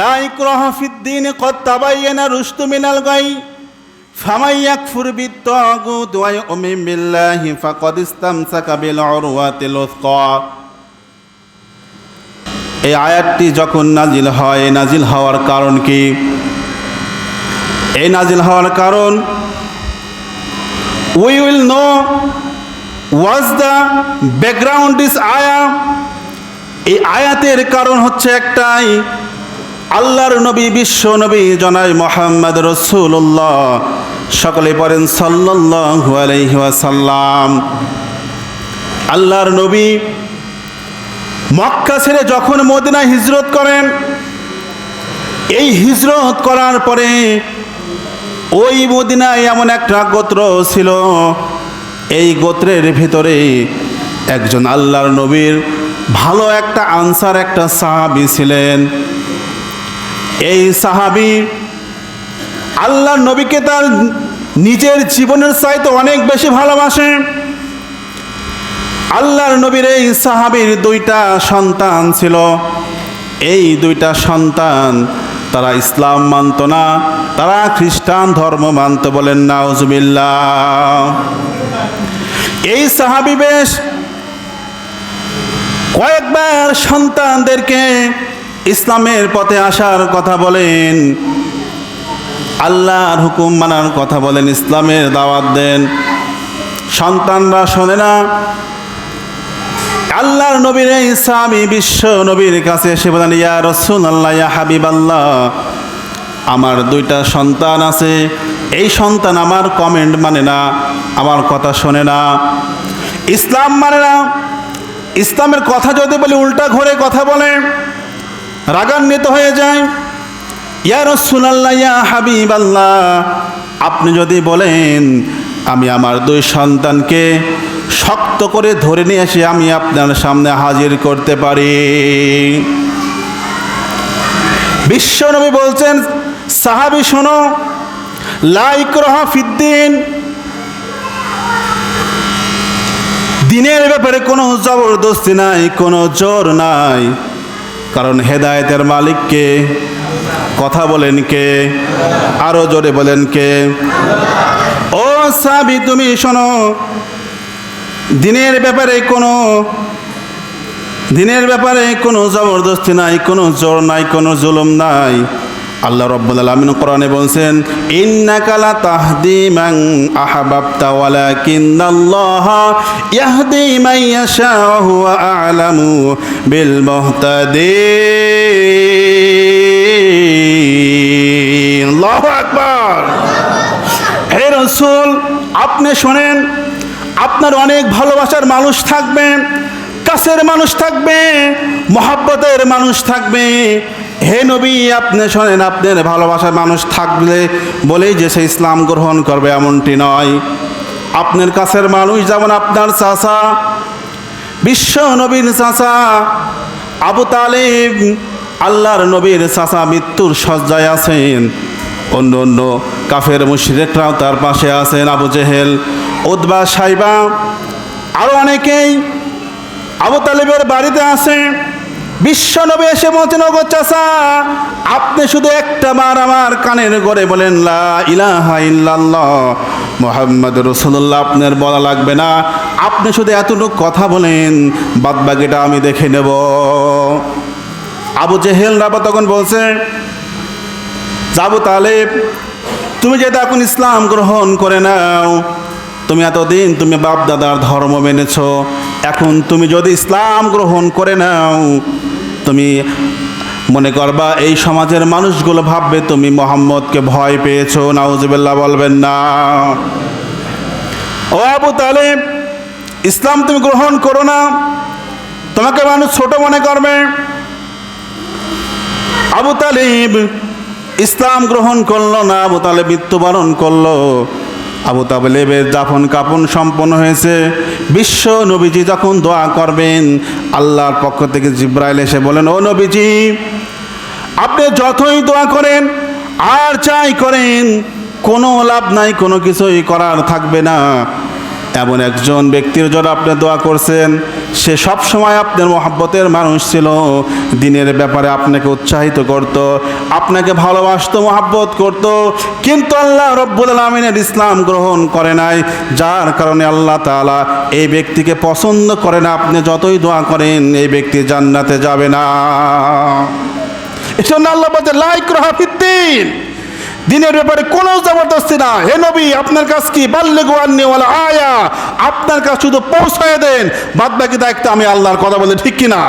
Like রহফিদ্দিন কত্তাবাইয়েনা রুস্তু মিনাল গাই ফামাইয়াক ফুরবিত তগু দোয়াই ওমি মিল্লাহি ফাকদ ইস্তামসাকা বিল উরওয়াতিল উসকা। এই আয়াতটি যখন নাজিল হয় এই নাজিল হওয়ার কারণ কি? এই নাজিল হওয়ার কারণ we will know was the background is আয়া এই আয়াতের কারণ হচ্ছে একটাই আল্লাহর নবী, বিশ্ব নবী জনাই মোহাম্মদ রসুল্লাহ সকলে পড়েন ওয়াসাল্লাম। আল্লাহর নবী মক্কা ছেড়ে যখন মদিনা হিজরত করেন, এই হিজরত করার পরে ওই মদিনায় এমন একটা গোত্র ছিল, এই গোত্রের ভিতরে একজন আল্লাহর নবীর ভালো একটা আনসার, একটা সাহাবি ছিলেন। এই সাহাবি আল্লাহর নবীকে তার নিজের জীবনের চাইতে অনেক বেশি ভালোবাসে। আল্লাহর নবীর এই সাহাবির দুইটা সন্তান ছিল। এই দুইটা সন্তান তারা ইসলাম মানত না, তারা খ্রিস্টান ধর্ম মানত বলেন নাউজুবিল্লাহ। এই সাহাবি বেশ কয়েকবার সন্তানদেরকে ইসলামের পথে আসার কথা বলেন, আল্লাহর হুকুম মানার কথা বলেন, ইসলামের দাওয়াত দেন। সন্তানরা শোনে না, আল্লাহর নবীর ইসলামী বিশ্ব নবীর কাছে এসে বলেন, ইয়া রসুন আল্লাহ ইয়া হাবিব আল্লাহ আমার দুইটা সন্তান আছে, এই সন্তান আমার কমেন্ট মানে না, আমার কথা শোনে না। ইসলাম মানে না, ইসলামের কথা যদি বলি, উল্টা ঘরে কথা বলে রাগান্বিত হয়ে যায়। ইয়া রসুল আল্লাহ ইয়া হাবিব আল্লাহ আপনি যদি বলেন, আমি আমার দুই সন্তানকে শক্ত করে ধরে নিয়ে এসে আমি আপনার সামনে হাজির করতে পারি। বিশ্বনবী বলছেন, সাহাবি শোনো লাইক রহা ফিদ্দিন দিনের ব্যাপারে কোনো জবরদস্তি নাই, কোনো জোর নাই। কারণ হেদায়েতের মালিককে কথা বলেন কে? আরও জোরে বলেন কে? ও সাবি তুমি শোনো, দিনের ব্যাপারে কোনো, দিনের ব্যাপারে কোনো জবরদস্তি নাই, কোনো জোর নাই, কোনো জুলুম নাই। আল্লাহ রব্বুল আলামিন কোরআনে বলছেন, ইন্নাকা লা তাহদি মান আহাবাবতা ওয়ালাকিন্নাল্লাহ ইয়াহদি মান ইয়াশা ওয়া আ'লামু বিল মুহতাদিন। আল্লাহু আকবার। হে রসুল, আপনি শোনেন, আপনার অনেক ভালোবাসার মানুষ থাকবে, কাছের মানুষ থাকবে, মহাব্বতের মানুষ থাকবে হে নবী, আপনি শোনেন আপনার ভালোবাসার মানুষ থাকলে বলেই যে সে ইসলাম গ্রহণ করবে এমনটি নয়। আপনার কাছের মানুষ যেমন আপনার চাচা, বিশ্ব নবীর চাচা, আবু তালেব, আল্লাহর নবীর চাচা মৃত্যুর সজ্জায় আছেন। অন্য অন্য কাফের মুশরিকরাও তার পাশে আছেন, আবু জেহেল উদ্বা সাইবা আরও অনেকেই আবু তালেবের বাড়িতে আছে। বিশ্ব নবী এসে ওগো চাচা, আপনি শুধু একটা বার আমার কানের গড়ে বলেন, লা ইলাহা ইল্লাল্লাহ, মোহাম্মদ রসুল্লাহ আপনার বলা লাগবে না। আপনি শুধু এতটুকু কথা বলেন বাদ বাকিটা আমি দেখে নেব। আবু জেহেল রাবা তখন বলছে, যাব তালেব তুমি যেটা এখন ইসলাম গ্রহণ করে নাও, তুমি এতদিন তুমি বাপ দাদার ধর্ম মেনেছ, এখন তুমি যদি ইসলাম গ্রহণ করে নাও তুমি মনে করবা, এই সমাজের মানুষগুলো ভাববে তুমি মোহাম্মদকে ভয় পেয়েছ, নাউজুবিল্লাহ বলবেন না। ও আবু তালেব, ইসলাম তুমি গ্রহণ করো না, তোমাকে মানুষ ছোট মনে করবে। আবু তালিব, ইসলাম গ্রহণ করল না, আবু তালেব মৃত্যুবরণ করল। আবু তাবলেবের দাফন কাপন সম্পন্ন হয়েছে। বিশ্ব নবীজি যখন দোয়া করবেন, আল্লাহর পক্ষ থেকে জিব্রাইল এসে বলেন, ও নবীজি, আপনি যতই দোয়া করেন, আর চাই করেন, কোনো লাভ নাই, কোনো কিছুই করার থাকবে না। এমন একজন ব্যক্তির জন্য আপনি দোয়া করছেন। সে সব সময় আপনার মহাব্বতের মানুষ ছিল। দিনের ব্যাপারে আপনাকে উৎসাহিত করত, আপনাকে ভালোবাসতো, মহাব্বত করত। কিন্তু আল্লাহ রব্বুল আলমিনের ইসলাম গ্রহণ করে নাই। যার কারণে আল্লাহ তাআলা এই ব্যক্তিকে পছন্দ করে না। আপনি যতই দোয়া করেন, এই ব্যক্তি জান্নাতে যাবে না। এজন্য আল্লাহ বলতে লাইক রহাফিদ্দিন দিনের ব্যাপারে কোনো জবরদস্তি না। হে নবী, আপনার কাছ কি? বাল্যে গোয়ান্নি ওয়ালা আয়া। আপনার কাছে শুধু পৌঁছায় দেন। বাদ বাকি দায়িত্ব আমি আল্লাহর কথা বলে ঠিক কিনা?